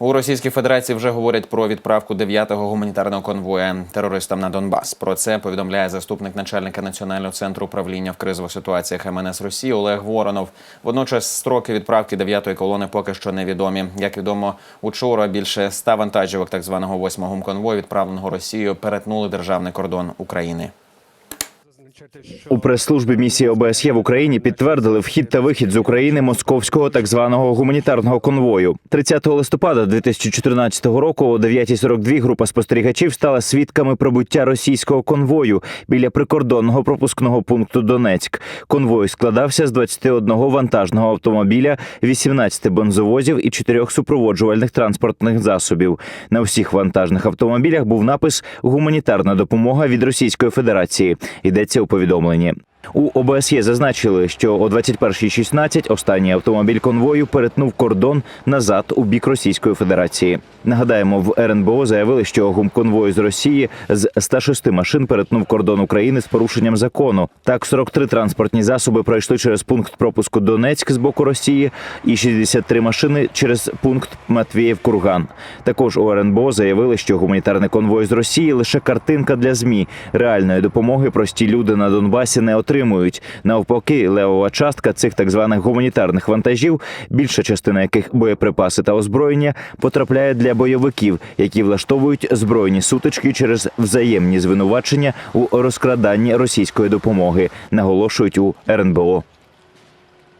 У Російській Федерації вже говорять про відправку 9-го гуманітарного конвоя терористам на Донбас. Про це повідомляє заступник начальника Національного центру управління в кризових ситуаціях МНС Росії Олег Воронов. Водночас строки відправки 9-ї колони поки що невідомі. Як відомо, учора більше ста вантажівок так званого 8-го гумконвою, відправленого Росією, перетнули державний кордон України. У прес-службі місії ОБСЄ в Україні підтвердили вхід та вихід з України московського так званого гуманітарного конвою. 30 листопада 2014 року о 9.42 група спостерігачів стала свідками прибуття російського конвою біля прикордонного пропускного пункту Донецьк. Конвой складався з 21 вантажного автомобіля, 18 бензовозів і 4 супроводжувальних транспортних засобів. На всіх вантажних автомобілях був напис Гуманітарна допомога від Російської Федерації. Йдеться у повідомленні. У ОБСЄ зазначили, що о 21.16 останній автомобіль конвою перетнув кордон назад у бік Російської Федерації. Нагадаємо, в РНБО заявили, що гумконвой з Росії з 106 машин перетнув кордон України з порушенням закону. Так, 43 транспортні засоби пройшли через пункт пропуску Донецьк з боку Росії, і 63 машини через пункт Матвіїв-Курган. Також у РНБО заявили, що гуманітарний конвой з Росії лише картинка для змі. Реальної допомоги прості люди на Донбасі не отримують. Навпаки, левова частка цих так званих гуманітарних вантажів, більша частина яких боєприпаси та озброєння, потрапляє для бойовиків, які влаштовують збройні сутички через взаємні звинувачення у розкраданні російської допомоги, наголошують у РНБО.